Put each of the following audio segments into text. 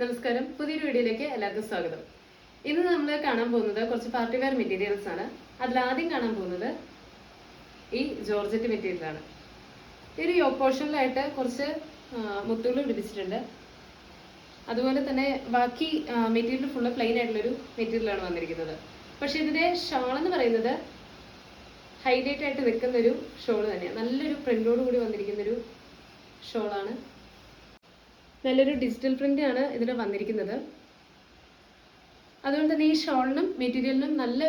നമസ്കാരം. പുതിയൊരു വീഡിയോയിലേക്ക് എല്ലാവർക്കും സ്വാഗതം. ഇന്ന് നമ്മൾ കാണാൻ പോകുന്നത് കുറച്ച് പാർട്ടി വെയർ മെറ്റീരിയൽസ് ആണ്. അതിൽ ആദ്യം കാണാൻ പോകുന്നത് ഈ ജോർജറ്റ് മെറ്റീരിയലാണ് ഒരു യോ പോർഷനിലായിട്ട് കുറച്ച് മുത്തുകൾ പിടിപ്പിച്ചിട്ടുണ്ട്. അതുപോലെ തന്നെ ബാക്കി മെറ്റീരിയൽ ഫുള്ള് പ്ലെയിൻ ആയിട്ടുള്ളൊരു മെറ്റീരിയലാണ് വന്നിരിക്കുന്നത്. പക്ഷെ ഇതിന്റെ ഷോൾ എന്ന് പറയുന്നത് ഹൈലൈറ്റ് ആയിട്ട് വെക്കുന്ന ഒരു ഷോൾ തന്നെയാണ്. നല്ലൊരു പ്രിന്റോട് കൂടി വന്നിരിക്കുന്ന ഒരു ഷോളാണ് നല്ലൊരു ഡിജിറ്റൽ പ്രിന്റ് ആണ് ഇതിന് വന്നിരിക്കുന്നത്. അതുകൊണ്ട് തന്നെ ഈ ഷോളിനും മെറ്റീരിയലിനും നല്ല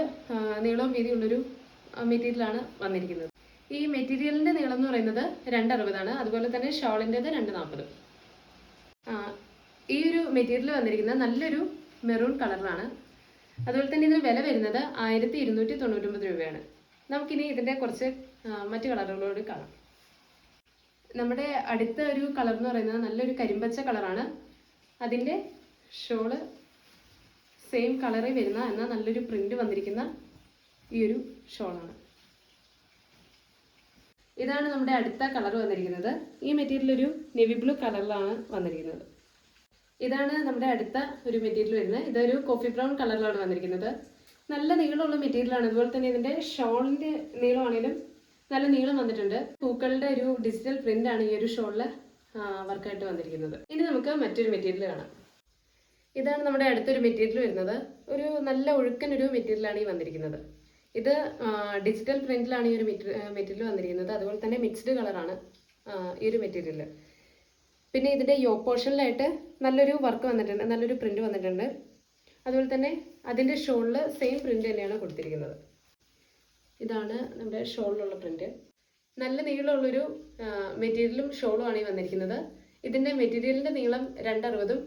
നീളവും വീതിയുള്ളൊരു മെറ്റീരിയലാണ് വന്നിരിക്കുന്നത്. ഈ മെറ്റീരിയലിന്റെ നീളം എന്ന് പറയുന്നത് രണ്ട് അറുപതാണ് അതുപോലെ തന്നെ ഷോളിന്റെത് രണ്ട് നാൽപ്പത്. ഈ ഒരു മെറ്റീരിയൽ വന്നിരിക്കുന്നത് നല്ലൊരു മെറൂൺ കളറാണ് അതുപോലെ തന്നെ ഇതിന് വില വരുന്നത് ആയിരത്തി ഇരുന്നൂറ്റി തൊണ്ണൂറ്റൊമ്പത് രൂപയാണ്. നമുക്കിനി ഇതിന്റെ കുറച്ച് മറ്റു കളറുകളോട് കാണാം. നമ്മുടെ അടുത്ത ഒരു കളർ എന്ന് പറയുന്നത് നല്ലൊരു കരിമ്പച്ച കളറാണ് അതിന്റെ ഷോൾ സെയിം കളറിൽ വരുന്ന എന്നാൽ നല്ലൊരു പ്രിന്റ് വന്നിരിക്കുന്ന ഈ ഒരു ഷോളാണ് ഇതാണ് നമ്മുടെ അടുത്ത കളർ വന്നിരിക്കുന്നത്. ഈ മെറ്റീരിയൽ ഒരു നെവി ബ്ലൂ കളറിലാണ് വന്നിരിക്കുന്നത്. ഇതാണ് നമ്മുടെ അടുത്ത ഒരു മെറ്റീരിയൽ വരുന്നത്. ഇതൊരു കോഫി ബ്രൗൺ കളറിലാണ് വന്നിരിക്കുന്നത്. നല്ല നീളമുള്ള മെറ്റീരിയലാണ് അതുപോലെ തന്നെ ഇതിന്റെ ഷോളിന്റെ നീളമാണെങ്കിലും നല്ല നീളം വന്നിട്ടുണ്ട്. പൂക്കളുടെ ഒരു ഡിജിറ്റൽ പ്രിന്റ് ആണ് ഈ ഒരു ഷോളിൽ വർക്കായിട്ട് വന്നിരിക്കുന്നത്. ഇനി നമുക്ക് മറ്റൊരു മെറ്റീരിയൽ കാണാം. ഇതാണ് നമ്മുടെ അടുത്തൊരു മെറ്റീരിയൽ വരുന്നത്. ഒരു നല്ല ഒഴുക്കൻ ഒരു മെറ്റീരിയലാണ് ഈ വന്നിരിക്കുന്നത്. ഇത് ഡിജിറ്റൽ പ്രിന്റിലാണ് ഈ ഒരു മെറ്റീരിയൽ വന്നിരിക്കുന്നത്. അതുപോലെ തന്നെ മിക്സ്ഡ് കളറാണ് ഈ ഒരു മെറ്റീരിയൽ പിന്നെ ഇതിന്റെ യോ പോർഷനിലായിട്ട് നല്ലൊരു വർക്ക് വന്നിട്ടുണ്ട് നല്ലൊരു പ്രിന്റ് വന്നിട്ടുണ്ട്. അതുപോലെ തന്നെ അതിന്റെ ഷോളിൽ സെയിം പ്രിന്റ് തന്നെയാണ് കൊടുത്തിരിക്കുന്നത്. ഇതാണ് നമ്മുടെ ഷോളിലുള്ള പ്രിന്റ്. നല്ല നീളമുള്ളൊരു മെറ്റീരിയലും ഷോളും ആണ് ഈ വന്നിരിക്കുന്നത്. ഇതിന്റെ മെറ്റീരിയലിന്റെ നീളം രണ്ടറുപതും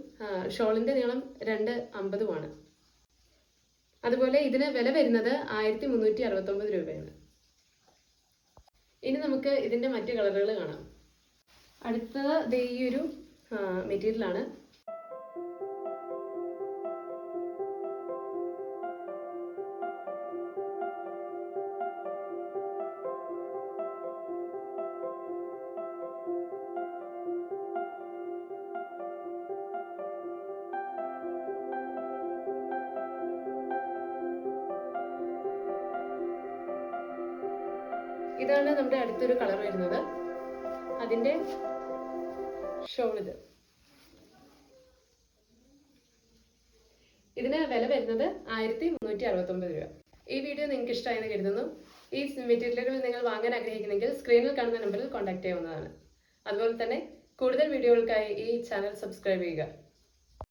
ഷോളിന്റെ നീളം രണ്ട് അമ്പതുമാണ് അതുപോലെ ഇതിന് വില വരുന്നത് ആയിരത്തി മുന്നൂറ്റി അറുപത്തൊമ്പത് രൂപയാണ്. ഇനി നമുക്ക് ഇതിന്റെ മറ്റു കളറുകൾ കാണാം. അടുത്തത് ഈ ഒരു മെറ്റീരിയലാണ്. ഇതാണ് നമ്മുടെ അടുത്തൊരു കളർ വരുന്നത്. അതിന്റെ ഷോൾ ഇത്. ഇതിന് വില വരുന്നത് ആയിരത്തി മുന്നൂറ്റി അറുപത്തൊമ്പത് രൂപ. ഈ വീഡിയോ നിങ്ങൾക്ക് ഇഷ്ടമായെന്ന് കരുതുന്നു. ഈ മെറ്റീരിയലുകൾ നിങ്ങൾ വാങ്ങാൻ ആഗ്രഹിക്കുന്നെങ്കിൽ സ്ക്രീനിൽ കാണുന്ന നമ്പറിൽ കോൺടാക്ട് ചെയ്യാവുന്നതാണ്. അതുപോലെ തന്നെ കൂടുതൽ വീഡിയോകൾക്കായി ഈ ചാനൽ സബ്സ്ക്രൈബ് ചെയ്യുക.